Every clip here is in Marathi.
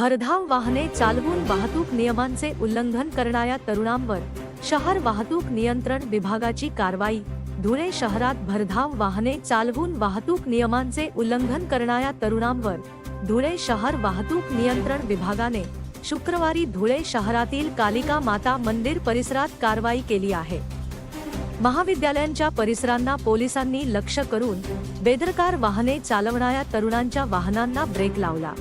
भरधाव वाहने चालवून वाहतूक नियमांचे उल्लंघन करणाऱ्या तरुणांवर शहर वाहतूक नियंत्रण विभागाची कारवाई धुळे शहरात भरधाव वाहने चालवून वाहतूक नियमांचे उल्लंघन करणाऱ्या तरुणांवर धुळे शहर वाहतूक नियंत्रण विभागाने शुक्रवारी धुळे शहरातील कालिका माता मंदिर परिसरात कारवाई केली आहे. महाविद्यालयांच्या परिसरांना पोलिसांनी लक्ष करून बेदरकार वाहने चालवणाऱ्या तरुणांच्या वाहनांना ब्रेक लावला.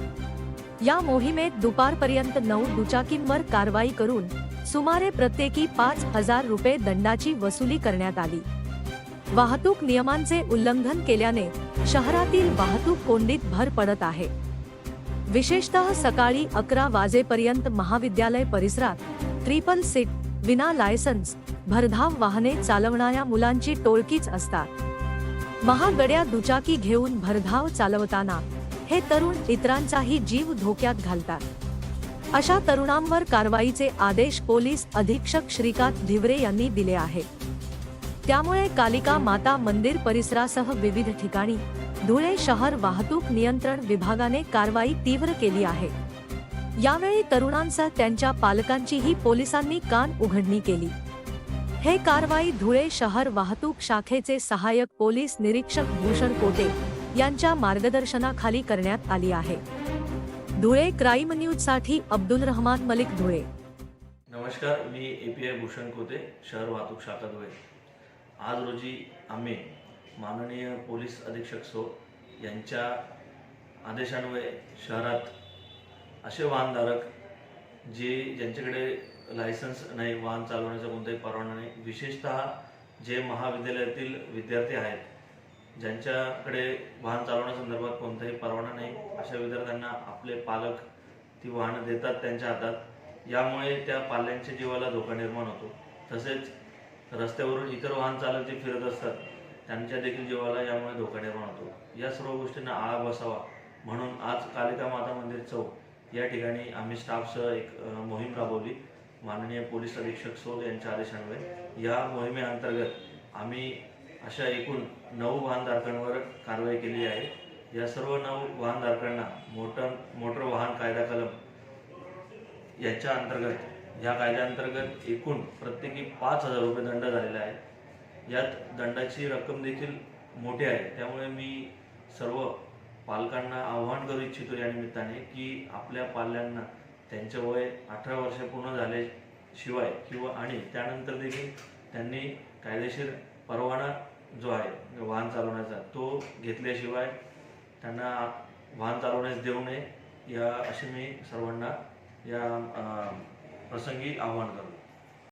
या मोहिमेत दुपारपर्यंत नऊ दुचाकींवर कारवाई करून सुमारे प्रत्येकी पाच हजार रुपये दंडाची वसुली करण्यात आली. वाहतूक नियमांचे उल्लंघन केल्याने शहरातील वाहतूक कोंडीत भर पडत आहे. विशेषतः सकाळी अकरा वाजेपर्यंत महाविद्यालय परिसरात ट्रिपल सीट विना लायसन्स भरधाव वाहने चालवणाऱ्या मुलांची टोळकीच असतात. महागड्या दुचाकी घेऊन भरधाव चालवताना हे तरुण इतरांचाही जीव धोक्यात घालतात. अशा तरुणांवर कारवाईचे आदेश पोलीस अधीक्षक श्रीकांत धिवरे यांनी दिले आहेत. त्यामुळे कालिका माता मंदिर परिसरासह विविध ठिकाणी धुळे शहर वाहतूक नियंत्रण विभागाने कारवाई तीव्र केली आहे. यावेळी तरुणांसह त्यांच्या पालकांचीही पोलिसांनी कान उघडणी केली. हे कारवाई धुळे शहर वाहतूक शाखेचे सहाय्यक पोलीस निरीक्षक भूषण कोटे यांच्या मार्गदर्शनाखाली करण्यात आली आहे. धुळे क्राईम न्यूजसाठी अब्दुल रहमान मलिक धुळे. नमस्कार मी A P I Bhushan Kote शहर वाहतूक शाखा धुळे. आज रोजी आम्ही माननीय पोलीस अधीक्षक सो यांच्या आदेशान्वये शहरात असे वाहनधारक जे ज्यांच्याकडे लायसन्स नाही वाहन चालवण्याचा कोणताही परवाना नाही विशेषतः जे महाविद्यालयातील विद्यार्थी आहेत ज्यांच्याकडे वाहन चालवण्यासंदर्भात कोणताही परवाना नाही अशा विद्यार्थ्यांना आपले पालक ती वाहनं देतात त्यांच्या हातात. यामुळे त्या पाल्यांच्या जीवाला धोका निर्माण होतो. तसेच रस्त्यावरून इतर वाहन चालक जे फिरत असतात त्यांच्या देखील जीवाला यामुळे धोका निर्माण होतो. या सर्व गोष्टींना आळा बसावा म्हणून आज कालिका माता मंदिर चौक या ठिकाणी आम्ही स्टाफसह एक मोहीम राबवली. माननीय पोलीस अधीक्षक सोल यांच्या आदेशान्वये. या मोहिमेअंतर्गत आम्ही अशा एकूण नऊ वाहनधारकांवर कारवाई केली आहे. या सर्व नऊ वाहनधारकांना मोटर मोटर वाहन कायदा कलम याच्या अंतर्गत या कायद्याअंतर्गत एकूण प्रत्येकी पाच हजार रुपये दंड झालेला आहे. यात दंडाची रक्कम देखील मोठी आहे. त्यामुळे मी सर्व पालकांना आव्हान करू इच्छितो या निमित्ताने की आपल्या पाल्यांना त्यांचे वय अठरा वर्ष पूर्ण झाल्याशिवाय किंवा आणि त्यानंतर देखील त्यांनी कायदेशीर परवाना जो आहे वाहन चालवण्याचा तो घेतल्याशिवाय त्यांना वाहन चालवण्यास देऊ नये या असे मी सर्वांना या प्रसंगी आवाहन करतो.